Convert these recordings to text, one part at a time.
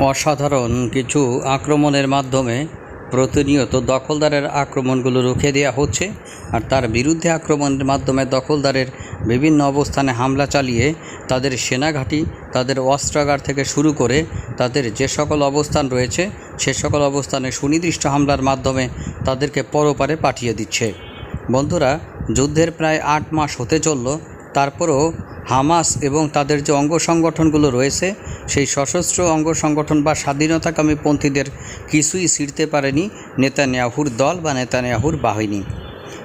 অসাধারণ কিছু আক্রমণের মাধ্যমে প্রতিনিয়ত দখলদারের আক্রমণগুলো রুখে দেওয়া হচ্ছে আর তার বিরুদ্ধে আক্রমণের মাধ্যমে দখলদারের বিভিন্ন অবস্থানে হামলা চালিয়ে তাদের সেনাঘাঁটি, তাদের অস্ত্রাগার থেকে শুরু করে তাদের যে সকল অবস্থান রয়েছে, সে সকল অবস্থানে সুনির্দিষ্ট হামলার মাধ্যমে তাদেরকে পরপারে পাঠিয়ে দিচ্ছে। বন্ধুরা, যুদ্ধের প্রায় আট মাস হতে চলল, তারপরেও হামাস এবং তাদের যে অঙ্গ সংগঠনগুলো রয়েছে, সেই সশস্ত্র অঙ্গ সংগঠন বা স্বাধীনতাকামী পন্থীদের কিছুই ছিঁড়তে পারেনি নেতানিয়াহুর দল বা নেতানিয়াহুর বাহিনী।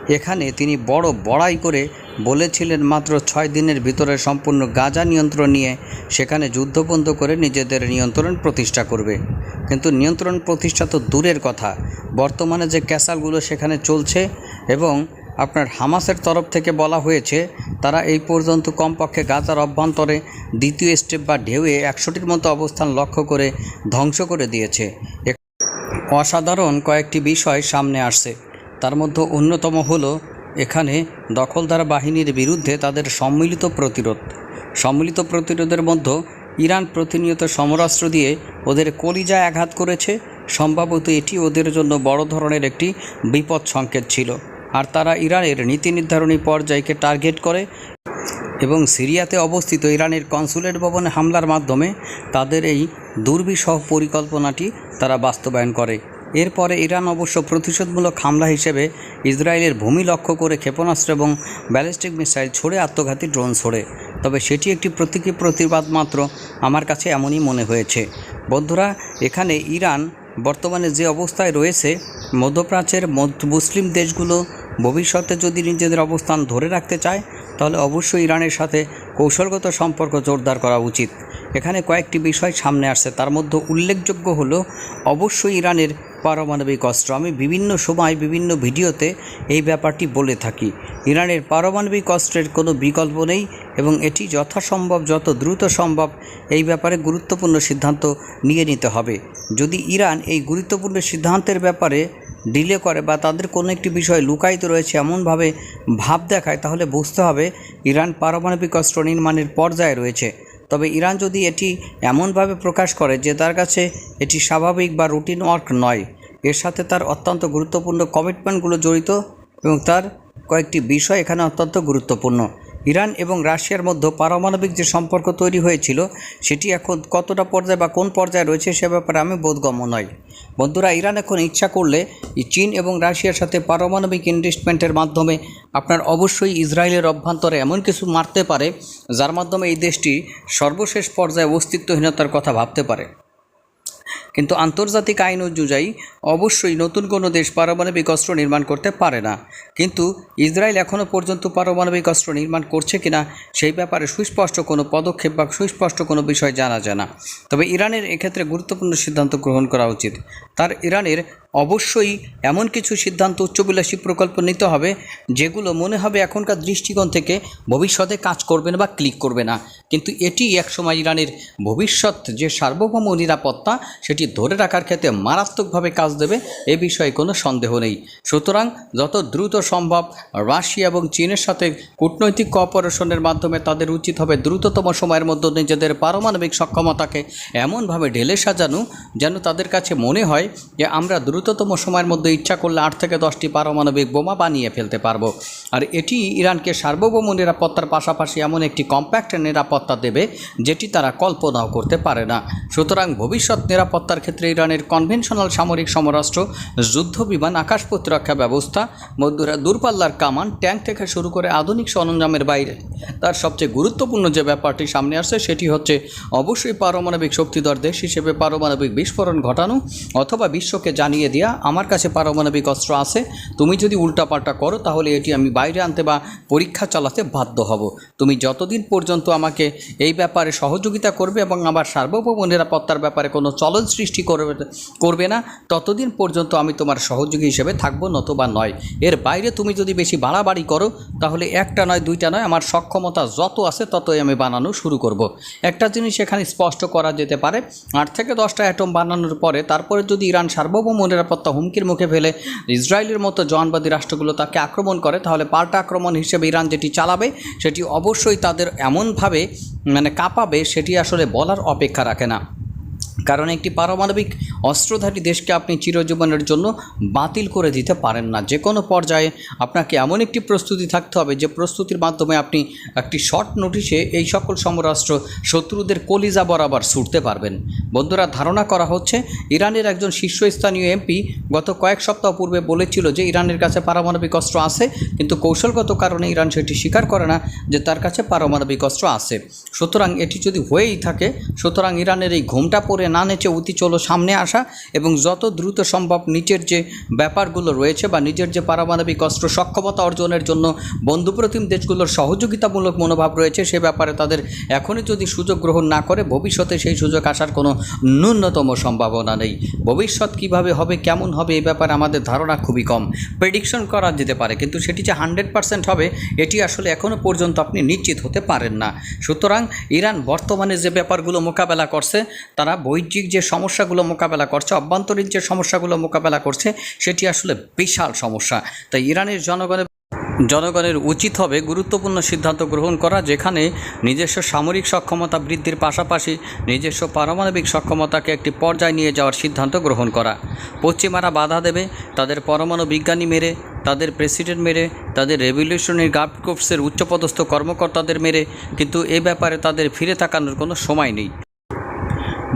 এখানে তিনি বড় বড়াই করে বলেছিলেন মাত্র ছয় দিনের ভিতরে সম্পূর্ণ গাজা নিয়ন্ত্রণ নিয়ে সেখানে যুদ্ধবন্ধ করে নিজেদের নিয়ন্ত্রণ প্রতিষ্ঠা করবে। কিন্তু নিয়ন্ত্রণ প্রতিষ্ঠা তো দূরের কথা। বর্তমানে যে ক্যাসালগুলো সেখানে চলছে এবং আপনার হামাসের তরফ থেকে বলা হয়েছে, তারা এই পর্যন্ত কমপক্ষে গাজার অভ্যন্তরে দ্বিতীয় স্টেপ বা ঢেউয়ে একশোটির মতো অবস্থান লক্ষ্য করে ধ্বংস করে দিয়েছে। অসাধারণ কয়েকটি বিষয় সামনে আসছে। তার মধ্যে অন্যতম হলো, এখানে দখলদার বাহিনীর বিরুদ্ধে তাদের সম্মিলিত প্রতিরোধ। সম্মিলিত প্রতিরোধের মধ্যে ইরান প্রতিনিয়ত সমরাস্ত্র দিয়ে ওদের কলিজায় আঘাত করেছে, সম্ভবত এটি ওদের জন্য বড় ধরনের একটি বিপদ সংকেত ছিল। আর তারা ইরানের নীতি নির্ধারণী পর্যায়কে টার্গেট করে এবং সিরিয়াতে অবস্থিত ইরানের কনসুলেট ভবনে হামলার মাধ্যমে তাদের এই দুর্বিষহ পরিকল্পনাটি তারা বাস্তবায়ন করে। এরপরে ইরান অবশ্য প্রতিশোধমূলক হামলা হিসেবে ইসরায়েলের ভূমি লক্ষ্য করে ক্ষেপণাস্ত্র এবং ব্যালিস্টিক মিসাইল ছড়ে আত্মঘাতী ড্রোন ছড়ে। তবে সেটি একটি প্রতীকী প্রতিবাদ মাত্র আমার কাছে এমনই মনে হয়েছে। বন্ধুরা, এখানে ইরান বর্তমানে যে অবস্থায় রয়েছে, মধ্যপ্রাচ্যের মধ্য মুসলিম দেশগুলো ভবিষ্যতে যদি নিজেদের অবস্থান ধরে রাখতে চায়, তাহলে অবশ্যই ইরানের সাথে কৌশলগত সম্পর্ক জোরদার করা উচিত। এখানে কয়েকটি বিষয় সামনে আসছে। তার মধ্যে উল্লেখযোগ্য হলো, অবশ্যই ইরানের পারমাণবিক অস্ত্র। আমি বিভিন্ন সময় বিভিন্ন ভিডিওতে এই ব্যাপারটি বলে থাকি। ইরানের পারমাণবিক অস্ত্রের কোনো বিকল্প নেই এবং এটি যথাসম্ভব, যত দ্রুত সম্ভব এই ব্যাপারে গুরুত্বপূর্ণ সিদ্ধান্ত নিয়ে নিতে হবে। যদি ইরান এই গুরুত্বপূর্ণ সিদ্ধান্তের ব্যাপারে ডিলে করে বা তাদের কোনো একটি বিষয় লুকায়িত রয়েছে এমনভাবে ভাব দেখায়, তাহলে বুঝতে হবে ইরান পারমাণবিক অস্ত্র নির্মাণের পর্যায়ে রয়েছে। তবে ইরান যদি এটি এমনভাবে প্রকাশ করে যে তার কাছে এটি স্বাভাবিক বা রুটিন ওয়ার্ক নয়, এর সাথে তার অত্যন্ত গুরুত্বপূর্ণ কমিটমেন্টগুলো জড়িত এবং তার কয়েকটি বিষয় এখানে অত্যন্ত গুরুত্বপূর্ণ। ইরান এবং রাশিয়ার মধ্যে পারমাণবিক যে সম্পর্ক তৈরি হয়েছিল, সেটি এখন কতটা পর্যায়ে বা কোন পর্যায়ে রয়েছে সে ব্যাপারে আমি বোধগম্য নই। বন্ধুরা, ইরান এখন ইচ্ছা করলে চীন এবং রাশিয়ার সাথে পারমাণবিক ইনভেস্টমেন্টের মাধ্যমে আপনার অবশ্যই ইসরায়েলের অভ্যন্তরে এমন কিছু মারতে পারে, যার মাধ্যমে এই দেশটি সর্বশেষ পর্যায়ে অস্তিত্বহীনতার কথা ভাবতে পারে। কিন্তু আন্তর্জাতিক আইন অনুযায়ী অবশ্যই নতুন কোনো দেশ পারমাণবিক অস্ত্র নির্মাণ করতে পারে না। কিন্তু ইসরায়েল এখনও পর্যন্ত পারমাণবিক অস্ত্র নির্মাণ করছে কিনা সেই ব্যাপারে সুস্পষ্ট কোনো পদক্ষেপ বা সুস্পষ্ট কোনো বিষয় জানা যায় না। তবে ইরানের এক্ষেত্রে গুরুত্বপূর্ণ সিদ্ধান্ত গ্রহণ করা উচিত। তার ইরানের অবশ্যই এমন কিছু সিদ্ধান্ত উচ্চবিলাসী প্রকল্প নিতে হবে, যেগুলো মনে হবে এখনকার দৃষ্টিকোণ থেকে ভবিষ্যতে কাজ করবে না বা ক্লিক করবে না। কিন্তু এটি একসময় ইরানের ভবিষ্যৎ যে সার্বভৌম নিরাপত্তা, সেটি ধরে রাখার ক্ষেত্রে মারাত্মকভাবে কাজ দেবে, এ বিষয়ে কোনো সন্দেহ নেই। সুতরাং যত দ্রুত সম্ভব রাশিয়া এবং চীনের সাথে কূটনৈতিক কোঅপারেশনের মাধ্যমে তাদের উচিত হবে দ্রুততম সময়ের মধ্যে নিজেদের পারমাণবিক সক্ষমতাকে এমনভাবে ঢেলে সাজানো, যেন তাদের কাছে মনে হয় যে আমরা দ্রুততম সময়ের মধ্যে ইচ্ছা করলে আট থেকে দশটি পারমাণবিক বোমা বানিয়ে ফেলতে পারব। আর এটি ইরানকে সার্বভৌম নিরাপত্তার পাশাপাশি এমন একটি কম্প্যাক্ট নিরাপত্তা দেবে, যেটি তারা কল্পনাও করতে পারে না। সুতরাং ভবিষ্যৎ নিরাপত্তার ক্ষেত্রে ইরানের কনভেনশনাল সামরিক সমরাষ্ট্র, যুদ্ধ বিমান, আকাশ প্রতিরক্ষা ব্যবস্থা, মধ্যরা দূরপাল্লার কামান, ট্যাঙ্ক থেকে শুরু করে আধুনিক সরঞ্জামের বাইরে। তার সবচেয়ে গুরুত্বপূর্ণ যে ব্যাপারটি সামনে আসছে, সেটি হচ্ছে অবশ্যই পারমাণবিক শক্তিধর দেশ হিসেবে পারমাণবিক বিস্ফোরণ ঘটানো অথবা বিশ্বকে জানিয়ে দেওয়া আমার কাছে পারমাণবিক অস্ত্র আছে, তুমি যদি উল্টাপাল্টা করো, তাহলে এটি আমি বাইরে আনতে বা পরীক্ষা চালাতে বাধ্য হব তুমি যতদিন পর্যন্ত আমাকে এই ব্যাপারে সহযোগিতা করবে এবং আমার সার্বভৌম নিরাপত্তার ব্যাপারে কোনো চলন সৃষ্টি করবে করবে না, ততদিন পর্যন্ত আমি তোমার সহযোগী হিসেবে থাকব নতুবা নয় এর বাইরে তুমি যদি বেশি বাড়াবাড়ি করো, তাহলে একটা নয়, দুইটা নয়, আমার সক্ষমতা যত আছে ততই আমি বানানো শুরু করব। একটা জিনিস এখানে স্পষ্ট করা যেতে পারে, আট থেকে দশটা অ্যাটম বানানোর পরে, তারপরে যদি ইরান সার্বভৌম নিরাপত্তা হুমকির মুখে ফেলে ইসরায়েলের মতো জওয়ানবাদী রাষ্ট্রগুলো তাকে আক্রমণ করে, তাহলে পাল্টা আক্রমণ হিসেবে ইরান যেটি চালাবে, সেটি অবশ্যই তাদের এমনভাবে মানে কাঁপাবে, সেটি আসলে বলার অপেক্ষা রাখে না। কারণ একটি পারমাণবিক অস্ত্রধারী দেশকে আপনি চিরজীবনের জন্য বাতিল করে দিতে পারেন না। যে কোনো পর্যায়ে আপনাকে এমন একটি প্রস্তুতি থাকতে হবে যে প্রস্তুতির মাধ্যমে আপনি একটি শর্ট নোটিশে এই সকল সমরাষ্ট্র শত্রুদের কলিজা বরাবর ছুটতে পারবেন। বন্ধুরা, ধারণা করা হচ্ছে ইরানের একজন শীর্ষস্থানীয় এমপি গত কয়েক সপ্তাহ পূর্বে বলেছিল যে ইরানের কাছে পারমাণবিক অস্ত্র আছে, কিন্তু কৌশলগত কারণে ইরান সেটি স্বীকার করে না যে তার কাছে পারমাণবিক অস্ত্র আছে। সুতরাং এটি যদি হয়েই থাকে, সুতরাং ইরানের এই ঘুমটা পড়ে না নেচে অতি চলো সামনে আসা এবং যত দ্রুত সম্ভব নিচের যে ব্যাপারগুলো রয়েছে বা নিজের যে পারমাণবিক অস্ত্র সক্ষমতা অর্জনের জন্য বন্ধুপ্রতিম দেশগুলোর সহযোগিতামূলক মনোভাব রয়েছে, সে ব্যাপারে তাদের এখনই যদি সুযোগ গ্রহণ না করে, ভবিষ্যতে সেই সুযোগ আসার কোনো ন্যূনতম সম্ভাবনা নেই। ভবিষ্যৎ কীভাবে হবে, কেমন হবে এই ব্যাপারে আমাদের ধারণা খুবই কম। প্রেডিকশন করা যেতে পারে, কিন্তু সেটি যে হান্ড্রেড পার্সেন্ট হবে, এটি আসলে এখনও পর্যন্ত আপনি নিশ্চিত হতে পারেন না। সুতরাং ইরান বর্তমানে যে ব্যাপারগুলো মোকাবেলা করছে, তারা বৈজ্ঞিক যে সমস্যাগুলো মোকাবেলা করছে, অভ্যন্তরীণ যে সমস্যাগুলো মোকাবেলা করছে, সেটি আসলে বিশাল সমস্যা। তাই ইরানের জনগণের জনগণের উচিত হবে গুরুত্বপূর্ণ সিদ্ধান্ত গ্রহণ করা, যেখানে নিজস্ব সামরিক সক্ষমতা বৃদ্ধির পাশাপাশি নিজস্ব পারমাণবিক সক্ষমতাকে একটি পর্যায়ে নিয়ে যাওয়ার সিদ্ধান্ত গ্রহণ করা। পশ্চিমারা বাধা দেবে, তাদের পরমাণু বিজ্ঞানী মেরে, তাদের প্রেসিডেন্ট মেরে, তাদের রেভলিউশনারি গার্ড কোর্পসের উচ্চপদস্থ কর্মকর্তাদের মেরে, কিন্তু এ ব্যাপারে তাদের ফিরে তাকানোর কোনো সময় নেই।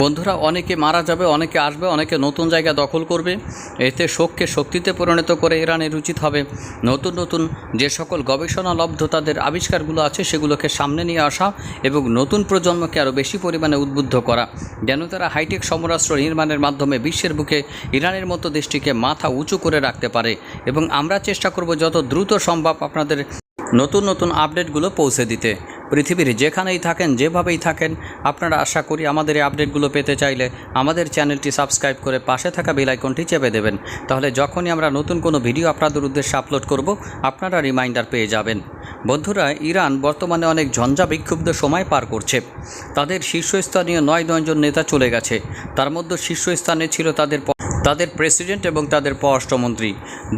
বন্ধুরা, অনেকে মারা যাবে, অনেকে আসবে, অনেকে নতুন জায়গা দখল করবে। এতে শোককে শক্তিতে পরিণত করে ইরানের উচিত হবে। নতুন নতুন যে সকল গবেষণালব্ধ তাদের আবিষ্কারগুলো আছে, সেগুলোকে সামনে নিয়ে আসা এবং নতুন প্রজন্মকে আরও বেশি পরিমাণে উদ্বুদ্ধ করা। যেন তারা হাইটেক সমরাষ্ট্র নির্মাণের মাধ্যমে বিশ্বের বুকে ইরানের মতো দেশটিকে মাথা উঁচু করে রাখতে পারে এবং আমরা চেষ্টা করব যত দ্রুত সম্ভব আপনাদের নতুন নতুন আপডেটগুলো পৌঁছে দিতে। পৃথিবীর যেখানেই থাকেন, যেভাবেই থাকেন, আপনারা আশা করি আমাদের এই আপডেটগুলো পেতে চাইলে আমাদের চ্যানেলটি সাবস্ক্রাইব করে পাশে থাকা বেল আইকনটি চেপে দেবেন। তাহলে যখনই আমরা নতুন কোনো ভিডিও আপনাদের উদ্দেশ্যে আপলোড করব, আপনারা রিমাইন্ডার পেয়ে যাবেন। বন্ধুরা, ইরান বর্তমানে অনেক ঝঞ্ঝা বিক্ষুব্ধ সময় পার করছে। তাদের শীর্ষস্থানীয় নয় নয়জন নেতা চলে গেছে। তার মধ্যে শীর্ষস্থানে ছিল তাদের তাদের প্রেসিডেন্ট এবং তাদের পররাষ্ট্রমন্ত্রী।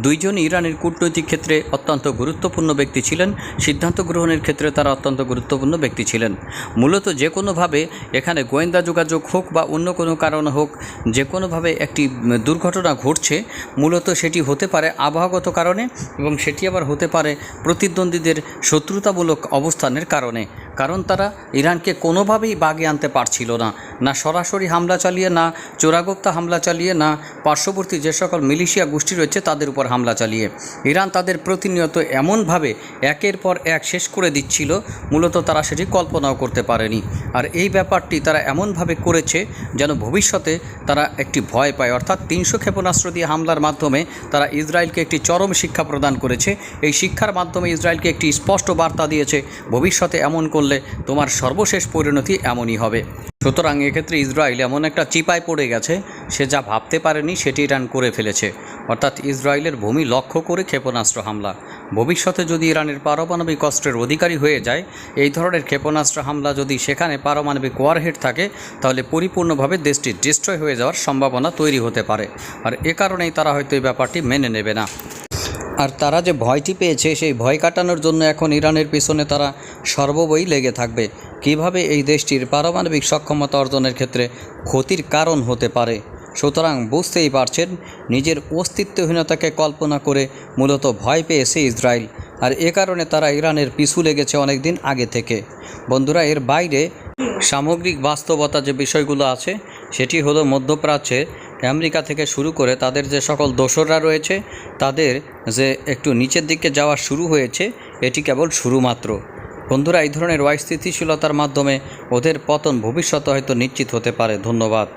দুইজন ইরানের কূটনৈতিক ক্ষেত্রে অত্যন্ত গুরুত্বপূর্ণ ব্যক্তি ছিলেন। সিদ্ধান্ত গ্রহণের ক্ষেত্রে তারা অত্যন্ত গুরুত্বপূর্ণ ব্যক্তি ছিলেন। মূলত যে কোনোভাবে এখানে গোয়েন্দা যোগাযোগ হোক বা অন্য কোনো কারণ হোক, যে কোনোভাবে একটি দুর্ঘটনা ঘটছে, মূলত সেটি হতে পারে আবহাওয়াগত কারণে এবং সেটি আবার হতে পারে প্রতিদ্বন্দ্বীদের শত্রুতামূলক অবস্থানের কারণে। কারণ তারা ইরানকে কোনোভাবেই বাগে আনতে পারছিল না। না সরাসরি হামলা চালিয়ে, না চোরাগোপ্তা হামলা চালিয়ে, না পার্শ্ববর্তী যে সকল মিলিশিয়া গোষ্ঠী রয়েছে তাদের উপর হামলা চালিয়ে। ইরান তাদের প্রতিনিয়ত এমনভাবে একের পর এক শেষ করে দিচ্ছিল, মূলত তারা সেটি কল্পনাও করতে পারেনি। আর এই ব্যাপারটি তারা এমনভাবে করেছে যেন ভবিষ্যতে তারা একটি ভয় পায়। অর্থাৎ তিনশো ক্ষেপণাস্ত্র দিয়ে হামলার মাধ্যমে তারা ইসরায়েলকে একটি চরম শিক্ষা প্রদান করেছে। এই শিক্ষার মাধ্যমে ইসরায়েলকে একটি স্পষ্ট বার্তা দিয়েছে, ভবিষ্যতে এমন করলে তোমার সর্বশেষ পরিণতি এমনই হবে। সুতরাং এক্ষেত্রে ইসরায়েল এমন একটা চিপায় পড়ে গেছে, সে যা ভাবতে পারেনি সেটি ইরান করে ফেলেছে। অর্থাৎ ইসরায়েলের ভূমি লক্ষ্য করে ক্ষেপণাস্ত্র হামলা। ভবিষ্যতে যদি ইরানের পারমাণবিক অস্ত্রের অধিকারী হয়ে যায়, এই ধরনের ক্ষেপণাস্ত্র হামলা যদি সেখানে পারমাণবিক ওয়ারহেড থাকে, তাহলে পরিপূর্ণভাবে দেশটি ডিস্ট্রয় হয়ে যাওয়ার সম্ভাবনা তৈরি হতে পারে। আর এ কারণেই তারা হয়তো এই ব্যাপারটি মেনে নেবে না। আর তারা যে ভয়টি পেয়েছে, সেই ভয় কাটানোর জন্য এখন ইরানের পিছনে তারা সর্ববই লেগে থাকবে। কীভাবে এই দেশটির পারমাণবিক সক্ষমতা অর্জনের ক্ষেত্রে ক্ষতির কারণ হতে পারে? সুতরাং বুঝতেই পারছেন, নিজের অস্তিত্বহীনতাকে কল্পনা করে মূলত ভয় পেয়েছে ইসরায়েল। আর এ কারণে তারা ইরানের পিছু লেগেছে অনেক দিন আগে থেকে। বন্ধুরা, এর বাইরে সামগ্রিক বাস্তবতা যে বিষয়গুলো আছে, সেটি হলো মধ্যপ্রাচ্যে আমেরিকা থেকে শুরু করে তাদের যে সকল দোসররা রয়েছে, তাদের যে একটু নিচের দিকে যাওয়া শুরু হয়েছে, এটি কেবল শুরু মাত্র বন্ধুরা এই ধরনের অস্থিতিশীলতার মাধ্যমে ওদের পতন ভবিষ্যতে হয়তো নিশ্চিত হতে পারে। ধন্যবাদ।